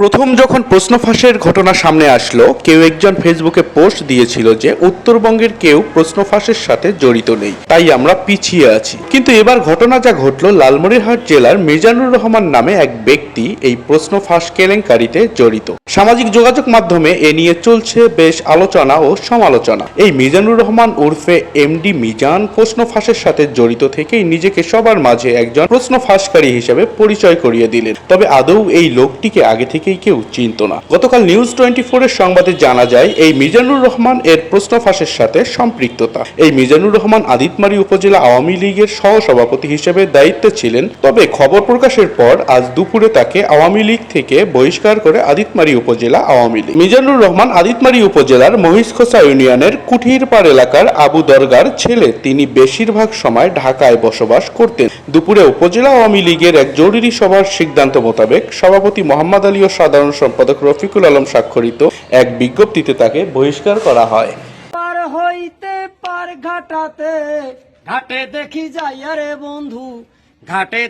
প্রথম যখন প্রশ্ন ফাঁসের ঘটনা সামনে আসলো, কেউ একজন ফেসবুকে পোস্ট দিয়েছিল যে উত্তরবঙ্গের কেউ প্রশ্ন ফাঁসের সাথে জড়িত নেই, তাই আমরা পিছিয়ে আছি। কিন্তু এবার ঘটনা যা ঘটলো, লালমনিরহাট জেলার মিজানুর রহমান নামে এক ব্যক্তি এই প্রশ্ন ফাঁস কেলেঙ্কারিতে জড়িত। সামাজিক যোগাযোগ মাধ্যমে এ নিয়ে চলছে বেশ আলোচনা ও সমালোচনা। এই মিজানুর রহমান উর্ফে এমডি মিজান প্রশ্ন ফাঁসের সাথে জড়িত থেকেই নিজেকে সবার মাঝে একজন প্রশ্ন ফাঁসকারী হিসেবে পরিচয় করিয়ে দিলেন। তবে আদৌ এই লোকটিকে আগে থেকেই কেউ চিনত না। গতকাল নিউজ টোয়েন্টি ফোরের সংবাদে জানা যায়, এই মিজানুর রহমান এর প্রশ্ন ফাঁসের সাথে সম্পৃক্ততা। এই মিজানুর রহমান আদিতমারি উপজেলা আওয়ামী লীগের সহ সভাপতি হিসেবে দায়িত্বে ছিলেন। তবে খবর প্রকাশের পর আজ দুপুরে তাকে আওয়ামী লীগ থেকে বহিষ্কার করে আদিতমারি উপজেলা আওয়ামী লীগ। মিজানুর রহমান আদিতমারি উপজেলার মহিষখোসা ইউনিয়নের কুঠিরপাড় এলাকার আবু দরগার ছেলে। তিনি বেশিরভাগ সময় ঢাকায় বসবাস করতেন। দুপুরে উপজেলা আওয়ামী লীগের এক জরুরি সভার সিদ্ধান্ত মোতাবেক সভাপতি মোহাম্মদ আলী ও সাধারণ সম্পাদক রফিকুল আলম স্বাক্ষরিত এক বিজ্ঞপ্তিতে তাকে বহিষ্কার করা হয়। পার হইতে পার ঘাটাতে, ঘাটে দেখি যাই আরে বন্ধু, ঘাটে